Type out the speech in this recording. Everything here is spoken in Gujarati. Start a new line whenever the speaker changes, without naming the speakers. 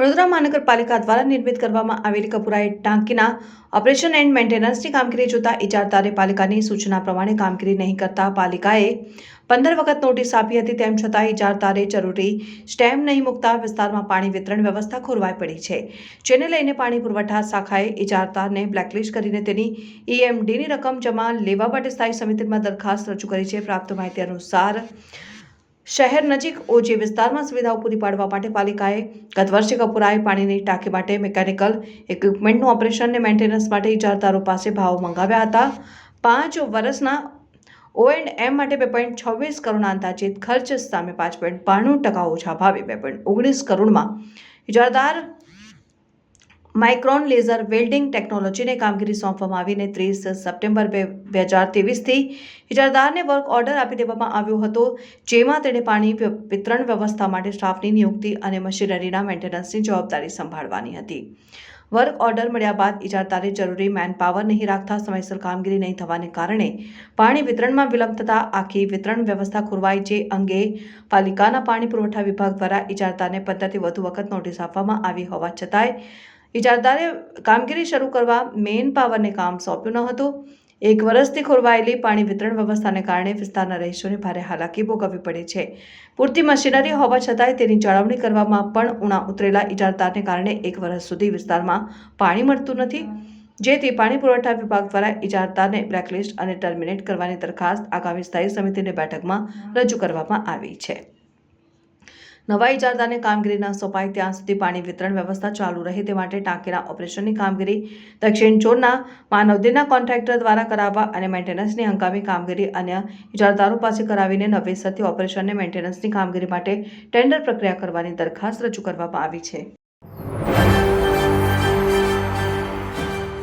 વડોદરા મહાનગરપાલિકા દ્વારા નિર્મિત કરવામાં આવેલી કપુરાઈ ટાંકીના ઓપરેશન એન્ડ મેન્ટેનન્સની કામગીરી જોતા ઇજારદારે પાલિકાની સૂચના પ્રમાણે કામગીરી નહીં કરતા પાલિકાએ પંદર વખત નોટિસ આપી હતી તેમ છતાં ઇજારદારે જરૂરી સ્ટેમ્પ નહીં મૂકતા વિસ્તારમાં પાણી વિતરણ વ્યવસ્થા ખોરવાઈ પડી છે, જેને લઈને પાણી પુરવઠા શાખાએ ઇજારદારને બ્લેકલિસ્ટ કરીને તેની ઈએમડીની રકમ જમા લેવા માટે સ્થાયી સમિતિમાં દરખાસ્ત રજૂ કરી છે. પ્રાપ્ત માહિતી અનુસાર શહેર નજીક ઓજી વિસ્તારમાં સુવિધાઓ પૂરી પાડવા માટે પાલિકાએ ગત વર્ષે કપુરાએ પાણીની ટાંકી માટે મિકેનિકલ ઇક્વિપમેન્ટનું ઓપરેશન અને મેન્ટેનન્સ માટે ઇજારદારો પાસે ભાવ મંગાવ્યા હતા. પાંચ વર્ષના ઓ એન્ડ એમ માટે બે પોઈન્ટ છવ્વીસ કરોડના અંદાજિત ખર્ચ સામે પાંચ પોઈન્ટ બાણું ટકા ઓછા ભાવે બે પોઈન્ટ ઓગણીસ કરોડમાં ઇજારદાર માઇક્રોન લેઝર વેલ્ડિંગ ટેકનોલોજીને કામગીરી સોંપવામાં આવીને ત્રીસ સપ્ટેમ્બર બે હજાર ત્રેવીસથી ઇજારદારને વર્ક ઓર્ડર આપી દેવામાં આવ્યો હતો, જેમાં તેણે પાણી વિતરણ વ્યવસ્થા માટે સ્ટાફની નિયુક્તિ અને મશીનરીના મેન્ટેનન્સની જવાબદારી સંભાળવાની હતી. વર્ક ઓર્ડર મળ્યા બાદ ઇજારદારે જરૂરી મેન પાવર નહીં રાખતા, સમયસર કામગીરી નહીં થવાને કારણે પાણી વિતરણમાં વિલંબ થતા આખી વિતરણ વ્યવસ્થા ખોરવાઈ, જે અંગે પાલિકાના પાણી પુરવઠા વિભાગ દ્વારા ઇજારદારને પંદરથી વધુ વખત નોટિસ આપવામાં આવી હોવા છતાંય ઇજારદારે કામગીરી શરૂ કરવા મેઇન પાવરને કામ સોંપ્યું ન હતું. એક વર્ષથી ખોરવાયેલી પાણી વિતરણ વ્યવસ્થાને કારણે વિસ્તારના રહીશોને ભારે હાલાકી ભોગવવી પડે છે. પૂરતી મશીનરી હોવા છતાંય તેની જાળવણી કરવામાં પણ ઉણા ઉતરેલા ઇજારદારને કારણે એક વર્ષ સુધી વિસ્તારમાં પાણી મળતું નથી. જેથી પાણી પુરવઠા વિભાગ દ્વારા ઇજારદારને બ્લેકલિસ્ટ અને ટર્મિનેટ કરવાની દરખાસ્ત આગામી સ્થાયી સમિતિની બેઠકમાં રજૂ કરવામાં આવી છે. નવા ઇજારદારને કામગીરી ન સોંપાય ત્યાં સુધી પાણી વિતરણ વ્યવસ્થા ચાલુ રહે તે માટે ટાંકીના ઓપરેશનની કામગીરી દક્ષિણ ઝોનના માનવદિનના કોન્ટ્રાક્ટર દ્વારા કરાવવા અને મેન્ટેનન્સની હંગામી કામગીરી અન્ય ઇજારદારો પાસે કરાવીને નવેસરથી ઓપરેશનને મેન્ટેનન્સની કામગીરી માટે ટેન્ડર પ્રક્રિયા કરવાની દરખાસ્ત રજૂ કરવામાં આવી છે.